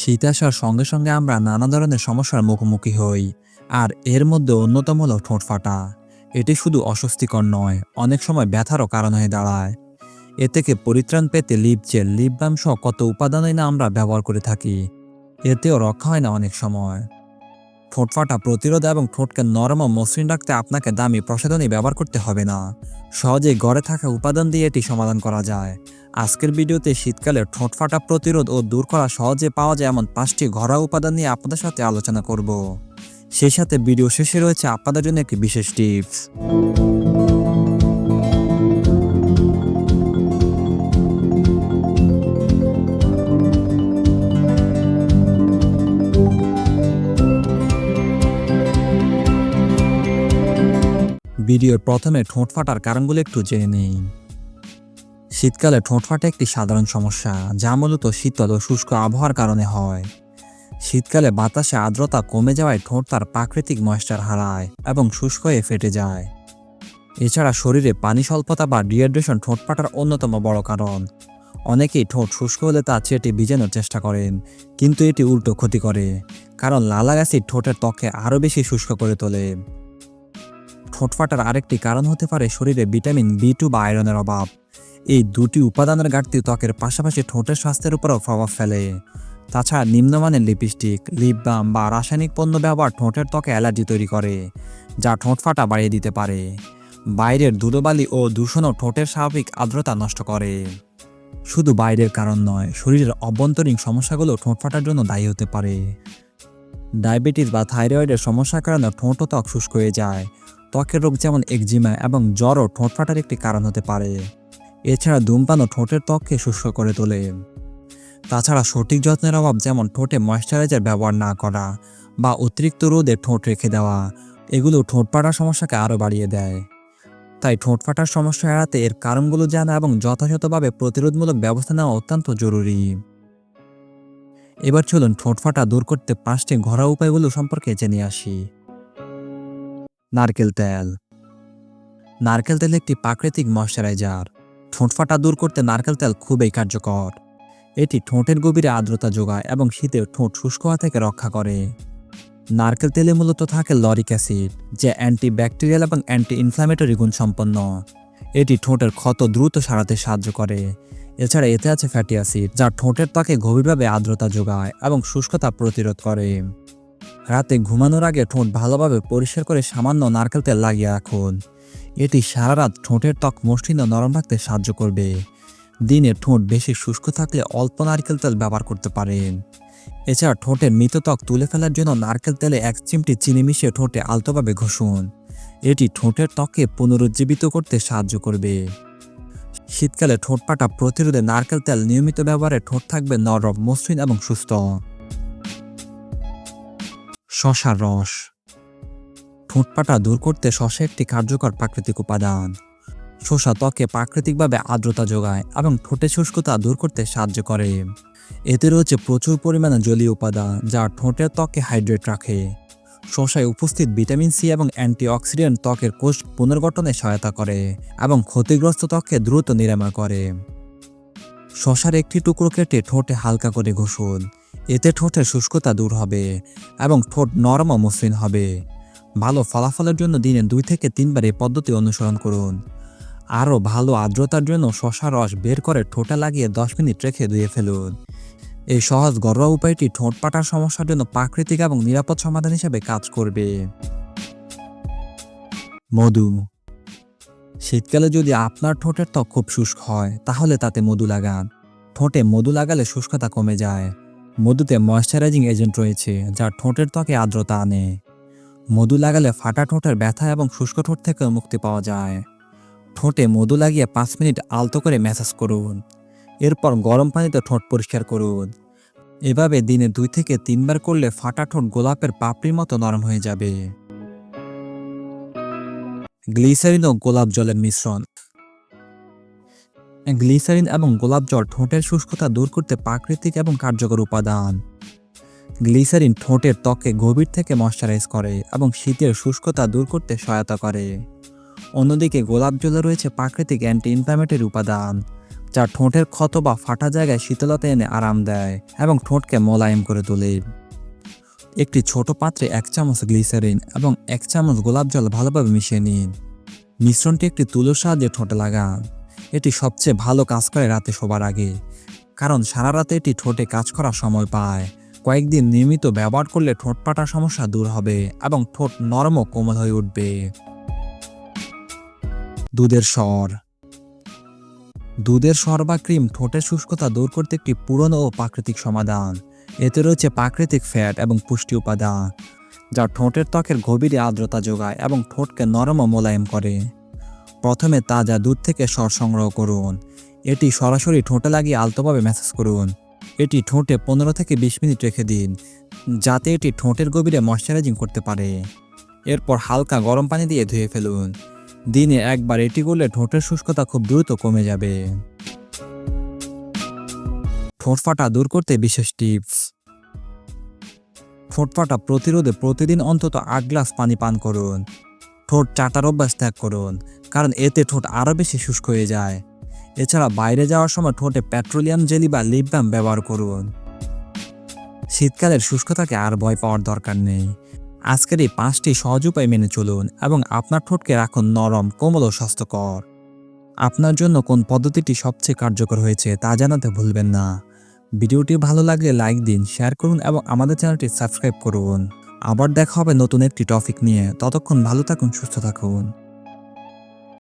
শীত আসার সঙ্গে সঙ্গে আমরা নানা ধরনের সমস্যার মুখোমুখি হই, আর এর মধ্যে অন্যতম হলো ঠোঁট ফাটা। এটি শুধু অস্বস্তিকর নয়, অনেক সময় ব্যথারও কারণ হয়ে দাঁড়ায়। এ থেকে পরিত্রাণ পেতে লিপ জেল, লিপ বাম সহ কত উপাদানই না আমরা ব্যবহার করে থাকি। এতেও রক্ষা হয় না অনেক সময়। ঠোঁট ফাটা প্রতিরোধ এবং ঠোঁটকে নরম ও মসৃণ রাখতে আপনাকে দামি প্রসাধনী ব্যবহার করতে হবে না। সহজেই গড়ে থাকা উপাদান দিয়ে এটি সমাধান করা যায়। আজকের ভিডিওতে শীতকালে ঠোঁট ফাটা প্রতিরোধ ও দূর করা সহজে পাওয়া যায় এমন পাঁচটি ঘরোয়া উপাদান নিয়ে আপনাদের সাথে আলোচনা করব। সেই সাথে ভিডিও শেষে রয়েছে আপনাদের জন্য একটি বিশেষ টিপস। ভিডিওর প্রথমে ঠোঁট ফাটার কারণগুলো একটু জেনে নেই। শীতকালে ঠোঁট ফাটা একটি সাধারণ সমস্যা, যা মূলত শীতল ও শুষ্ক আবহাওয়ার কারণে হয়। শীতকালে বাতাসে আর্দ্রতা কমে যাওয়ায় ঠোঁট তার প্রাকৃতিক ময়েশ্চার হারায় এবং শুষ্ক হয়ে ফেটে যায়। এছাড়া শরীরে পানি স্বল্পতা বা ডিহাইড্রেশন ঠোঁট ফাটার অন্যতম বড় কারণ। অনেকেই ঠোঁট শুষ্ক হলে তা চেটে ভিজানোর চেষ্টা করেন, কিন্তু এটি উল্টো ক্ষতি করে, কারণ লালা অ্যাসিড ঠোঁটের ত্বকে আরও বেশি শুষ্ক করে তোলে। ঠোঁট ফাটার আরেকটি কারণ হতে পারে শরীরে ভিটামিন বি টু বা আয়রনের অভাব। এই দুটি উপাদানের ঘাটতি ত্বকের পাশাপাশি ঠোঁটের স্বাস্থ্যের উপরও প্রভাব ফেলে। তাছাড়া নিম্নমানের লিপস্টিক, লিপ বাম বা রাসায়নিক পণ্য ব্যবহার ঠোঁটের ত্বকে অ্যালার্জি তৈরি করে, যা ঠোঁট ফাটা বাড়িয়ে দিতে পারে। বাইরের ধুলোবালি ও দূষণও ঠোঁটের স্বাভাবিক আর্দ্রতা নষ্ট করে। শুধু বাইরের কারণ নয়, শরীরের অভ্যন্তরীণ সমস্যাগুলো ঠোঁট ফাটার জন্য দায়ী হতে পারে। ডায়াবেটিস বা থাইরয়েডের সমস্যার কারণে ঠোঁট ত্বক শুষ্ক হয়ে যায়। ত্বকের রোগ যেমন একজিমা এবং জ্বরও ঠোঁট ফাটার একটি কারণ হতে পারে। এছাড়া ধূমপানও ঠোঁটের ত্বককে শুষ্ক করে তোলে। তাছাড়া সঠিক যত্নের অভাব যেমন ঠোঁটে ময়শ্চারাইজার ব্যবহার না করা বা অতিরিক্ত রোদে ঠোঁট রেখে দেওয়া, এগুলো ঠোঁট ফাটার সমস্যাকে আরও বাড়িয়ে দেয়। তাই ঠোঁট ফাটার সমস্যা এড়াতে এর কারণগুলো জানা এবং যথাযথভাবে প্রতিরোধমূলক ব্যবস্থা নেওয়া অত্যন্ত জরুরি। এবার চলুন ঠোঁট ফাটা দূর করতে পাঁচটি ঘরোয়া উপায়গুলো সম্পর্কে জেনে আসি। নারকেল তেল। নারকেল তেল একটি প্রাকৃতিক ময়শ্চারাইজার। ঠোঁট ফাটা দূর করতে নারকেল তেল খুবই কার্যকর। এটি ঠোঁটের গভীরে আর্দ্রতা যোগায় এবং শীতে ঠোঁট শুষ্ক হওয়া থেকে রক্ষা করে। নারকেল তেলে মূলত থাকে লরিক অ্যাসিড, যা অ্যান্টি ব্যাকটেরিয়াল এবং অ্যান্টি ইনফ্ল্যামেটরি গুণ সম্পন্ন এটি ঠোঁটের ক্ষত দ্রুত সারাতে সাহায্য করে। এছাড়া এতে আছে ফ্যাটি অ্যাসিড, যা ঠোঁটের ত্বকে গভীরভাবে আর্দ্রতা যোগায় এবং শুষ্কতা প্রতিরোধ করে। রাতে ঘুমানোর আগে ঠোঁট ভালোভাবে পরিষ্কার করে সামান্য নারকেল তেল লাগিয়ে রাখুন। এটি সারা রাত ঠোঁটের ত্বক মসৃণ নরম রাখতে সাহায্য করবে। দিনে ঠোঁট বেশি শুষ্ক থাকলে অল্প নারকেল তেল ব্যবহার করতে পারেন। এছাড়া ঠোঁটের মৃত ত্বক তুলে ফেলার জন্য নারকেল তেলে এক চিমটি চিনি মিশিয়ে ঠোঁটে আলতোভাবে ঘষুন। এটি ঠোঁটের ত্বককে পুনরুজ্জীবিত করতে সাহায্য করবে। শীতকালে ঠোঁট পাটা প্রতিরোধে নারকেল তেল নিয়মিত ব্যবহারে ঠোঁট থাকবে নরম, মসৃণ এবং সুস্থ। শশার রস। ঠোঁটপাটা দূর করতে শশা একটি কার্যকর প্রাকৃতিক উপাদান। শসা ত্বকে প্রাকৃতিকভাবে আর্দ্রতা যোগায় এবং ঠোঁটে শুষ্কতা দূর করতে সাহায্য করে। এতে রয়েছে প্রচুর পরিমাণে জলীয় উপাদান যা ঠোঁটের ত্বকে হাইড্রেট রাখে। শসায় উপস্থিত ভিটামিন সি এবং অ্যান্টিঅক্সিডেন্ট ত্বকের কোষ পুনর্গঠনে সহায়তা করে এবং ক্ষতিগ্রস্ত ত্বককে দ্রুত নিরাময় করে। শশার একটি টুকরো কেটে ঠোঁটে হালকা করে ঘষুন। এতে ঠোঁটের শুষ্কতা দূর হবে এবং ঠোঁট নরম ও মসৃণ হবে। ভালো ফলাফলের জন্য দিনে দুই থেকে তিনবার এই পদ্ধতি অনুসরণ করুন। আরও ভালো আর্দ্রতার জন্য শশা রস বের করে ঠোঁটে লাগিয়ে দশ মিনিট রেখে ধুয়ে ফেলুন। এই সহজ ঘরোয়া উপায়টি ঠোঁট পাটার সমস্যার জন্য প্রাকৃতিক এবং নিরাপদ সমাধান হিসেবে কাজ করবে। মধু। শীতকালে যদি আপনার ঠোঁটের ত্বক খুব শুষ্ক হয়, তাহলে তাতে মধু লাগান। ঠোঁটে মধু লাগালে শুষ্কতা কমে যায়। মধুতে ময়শ্চারাইজিং এজেন্ট রয়েছে, যা ঠোঁটের ত্বকে আর্দ্রতা আনে। মধু লাগালে ফাটা ঠোঁটের ব্যথা এবং শুষ্ক ঠোঁট থেকে মুক্তি পাওয়া যায়। ঠোঁটে মধু লাগিয়ে পাঁচ মিনিট আলতো করে ম্যাসাজ করুন। এরপর গরম পানিতে ঠোঁট পরিষ্কার করুন। এভাবে দিনে দুই থেকে তিনবার করলে ফাটা ঠোঁট গোলাপের পাপড়ির মতো নরম হয়ে যাবে। গ্লিসারিন ও গোলাপ জলের মিশ্রণ। গ্লিসারিন এবং গোলাপ জল ঠোঁটের শুষ্কতা দূর করতে প্রাকৃতিক এবং কার্যকর উপাদান। গ্লিসারিন ঠোঁটের ত্বকে গভীর থেকে ময়শ্চারাইজ করে এবং শীতের শুষ্কতা দূর করতে সহায়তা করে। অন্যদিকে গোলাপ জলে রয়েছে প্রাকৃতিক অ্যান্টি ইনফ্ল্যামেটরি উপাদান, যা ঠোঁটের ক্ষত বা ফাটা জায়গায় শীতলতা এনে আরাম দেয় এবং ঠোঁটকে মোলায়েম করে তোলে। একটি ছোট পাত্রে এক চামচ গ্লিসারিন এবং এক চামচ গোলাপ জল ভালোভাবে মিশিয়ে নিন। মিশ্রণটি একটি তুলোর সাহায্যে ঠোঁটে লাগান। এটি সবচেয়ে ভালো কাজ করে রাতে শোবার আগে। কারণ সারা রাতে এটি ঠোঁটে কাজ করার সময় পায়। কয়েকদিন নিয়মিত ব্যবহার করলে ঠোঁট পাটার সমস্যা দূর হবে এবং ঠোঁট নরম ও কোমল হয়ে উঠবে। দুধের স্বর। দুধের স্বর বা ক্রিম ঠোঁটের শুষ্কতা দূর করতে একটি পুরনো ও প্রাকৃতিক সমাধান। এতে রয়েছে প্রাকৃতিক ফ্যাট এবং পুষ্টি উপাদান, যা ঠোঁটের ত্বকের গভীরে আর্দ্রতা যোগায় এবং ঠোঁটকে নরম ও মোলায়েম করে। প্রথমে তাজা দুধ থেকে স্বর সংগ্রহ করুন। এটি সরাসরি ঠোঁটে লাগিয়ে আলতোভাবে ম্যাসেজ করুন। এটি ঠোঁটে পনেরো থেকে বিশ মিনিট রেখে দিন, যাতে এটি ঠোঁটের গভীরে ময়শ্চারাইজিং করতে পারে। এরপর হালকা গরম পানি দিয়ে ধুয়ে ফেলুন। দিনে একবার এটি করলে ঠোঁটের শুষ্কতা খুব দ্রুত কমে যাবে। ঠোঁট ফাটা দূর করতে বিশেষ টিপস। ঠোঁট ফাটা প্রতিরোধে প্রতিদিন অন্তত আট গ্লাস পানি পান করুন। ঠোঁট চাটার অভ্যাস ত্যাগ করুন, কারণ এতে ঠোঁট আরও বেশি শুষ্ক হয়ে যায়। এছাড়া বাইরে যাওয়ার সময় ঠোঁটে পেট্রোলিয়াম জেলি বা লিপ ব্যবহার করুন। শীতকালের শুষ্কতাকে আর ভয় পাওয়ার দরকার নেই। আজকের এই পাঁচটি সহজ উপায় মেনে চলুন এবং আপনার ঠোঁটকে রাখুন নরম, কোমল ও স্বাস্থ্যকর। আপনার জন্য কোন পদ্ধতিটি সবচেয়ে কার্যকর হয়েছে তা জানাতে ভুলবেন না। ভিডিওটি ভালো লাগলে লাইক দিন, শেয়ার করুন এবং আমাদের চ্যানেলটি সাবস্ক্রাইব করুন। আবার দেখা হবে নতুন একটি টপিক নিয়ে। ততক্ষণ ভালো থাকুন সুস্থ থাকুন।